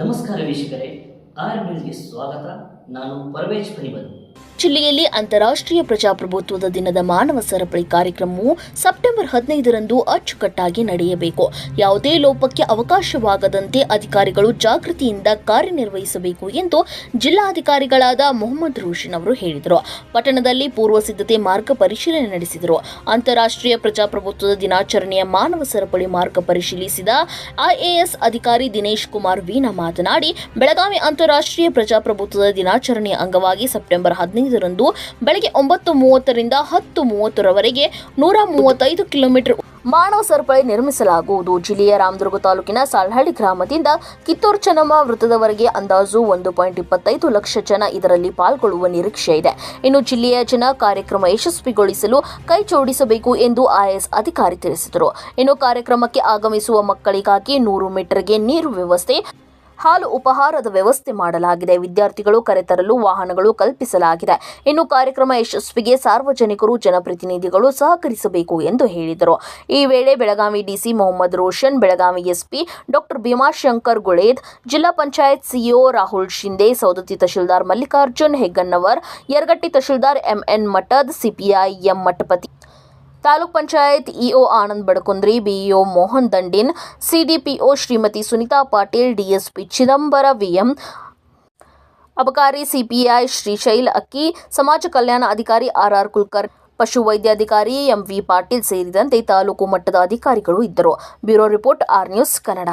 ನಮಸ್ಕಾರ ವೀಕ್ಷಕರೇ ಆರ್ ನ್ಯೂಸ್ಗೆ ಸ್ವಾಗತ. ನಾನು ಪರವೇಶ್ ಪನಿಬಲ್. ಜಿಲ್ಲೆಯಲ್ಲಿ ಅಂತಾರಾಷ್ಟ್ರೀಯ ಪ್ರಜಾಪ್ರಭುತ್ವದ ದಿನದ ಮಾನವ ಸರಪಳಿ ಕಾರ್ಯಕ್ರಮವು ಸೆಪ್ಟೆಂಬರ್ ಹದಿನೈದರಂದು ಅಚ್ಚುಕಟ್ಟಾಗಿ ನಡೆಯಬೇಕು. ಯಾವುದೇ ಲೋಪಕ್ಕೆ ಅವಕಾಶವಾಗದಂತೆ ಅಧಿಕಾರಿಗಳು ಜಾಗೃತಿಯಿಂದ ಕಾರ್ಯನಿರ್ವಹಿಸಬೇಕು ಎಂದು ಜಿಲ್ಲಾಧಿಕಾರಿಗಳಾದ ಮೊಹಮ್ಮದ್ ರೋಷನ್ ಅವರು ಹೇಳಿದರು. ಪಟ್ಟಣದಲ್ಲಿ ಪೂರ್ವ ಸಿದ್ಧತೆ ಮಾರ್ಗ ಪರಿಶೀಲನೆ ನಡೆಸಿದರು. ಅಂತಾರಾಷ್ಟ್ರೀಯ ಪ್ರಜಾಪ್ರಭುತ್ವದ ದಿನಾಚರಣೆಯ ಮಾನವ ಸರಪಳಿ ಮಾರ್ಗ ಪರಿಶೀಲಿಸಿದ ಐಎಎಸ್ ಅಧಿಕಾರಿ ದಿನೇಶ್ ಕುಮಾರ್ ವೀಣಾ ಮಾತನಾಡಿ, ಬೆಳಗಾವಿ ಅಂತಾರಾಷ್ಟ್ರೀಯ ಪ್ರಜಾಪ್ರಭುತ್ವದ ದಿನಾಚರಣೆಯ ಅಂಗವಾಗಿ ಸೆಪ್ಟೆಂಬರ್ ಹದಿನೈದರಂದು ಬೆಳಗ್ಗೆ ಒಂಬತ್ತು ಮೂವತ್ತರಿಂದ ಹತ್ತು ಮೂವತ್ತರವರೆಗೆ ನೂರ ಮೂವತ್ತೈದು ಕಿಲೋಮೀಟರ್ ಮಾನವ ಸರಪಳಿ ನಿರ್ಮಿಸಲಾಗುವುದು. ಜಿಲ್ಲೆಯ ರಾಮದುರ್ಗ ತಾಲೂಕಿನ ಸಾಲ್ಹಳ್ಳಿ ಗ್ರಾಮದಿಂದ ಕಿತ್ತೂರು ಚೆನ್ನಮ್ಮ ವೃತ್ತದವರೆಗೆ ಅಂದಾಜು ಒಂದು ಪಾಯಿಂಟ್ ಇಪ್ಪತ್ತೈದು ಲಕ್ಷ ಜನ ಇದರಲ್ಲಿ ಪಾಲ್ಗೊಳ್ಳುವ ನಿರೀಕ್ಷೆ ಇದೆ. ಇನ್ನು ಜಿಲ್ಲೆಯ ಜನ ಕಾರ್ಯಕ್ರಮ ಯಶಸ್ವಿಗೊಳಿಸಲು ಕೈ ಜೋಡಿಸಬೇಕು ಎಂದು ಐಎಎಸ್ ಅಧಿಕಾರಿ ತಿಳಿಸಿದರು. ಇನ್ನು ಕಾರ್ಯಕ್ರಮಕ್ಕೆ ಆಗಮಿಸುವ ಮಕ್ಕಳಿಗಾಗಿ ನೂರು ಮೀಟರ್ಗೆ ನೀರು ವ್ಯವಸ್ಥೆ ಹಾಲು ಉಪಹಾರದ ವ್ಯವಸ್ಥೆ ಮಾಡಲಾಗಿದೆ. ವಿದ್ಯಾರ್ಥಿಗಳು ಕರೆತರಲು ವಾಹನಗಳು ಕಲ್ಪಿಸಲಾಗಿದೆ. ಇನ್ನು ಕಾರ್ಯಕ್ರಮ ಯಶಸ್ವಿಗೆ ಸಾರ್ವಜನಿಕರು, ಜನಪ್ರತಿನಿಧಿಗಳು ಸಹಕರಿಸಬೇಕು ಎಂದು ಹೇಳಿದರು. ಈ ವೇಳೆ Belagavi DC Mohammed Roshan, Belagavi SP doctor Bhimashankar Guled, ಜಿಲ್ಲಾ panchayat CEO Rahul Shinde Saundatti tahsildar Mallikarjun Hegganavar, Yaragatti tahsildar MN Mathad CPI M Mathapati taluk panchayat EO Anand Badakundri, BEO Mohan Dandin, CDPO Shrimati Sunita Patil, DSP Chidambara VM ಅಬಕಾರಿ CPI Shrishail Akki, ಸಮಾಜ ಕಲ್ಯಾಣ ಅಧಿಕಾರಿ RR Kulkar M V Patil ಸೇರಿದಂತೆ ತಾಲೂಕು ಮಟ್ಟದ ಅಧಿಕಾರಿಗಳು ಇದ್ದರು. Bureau report R news Kannada.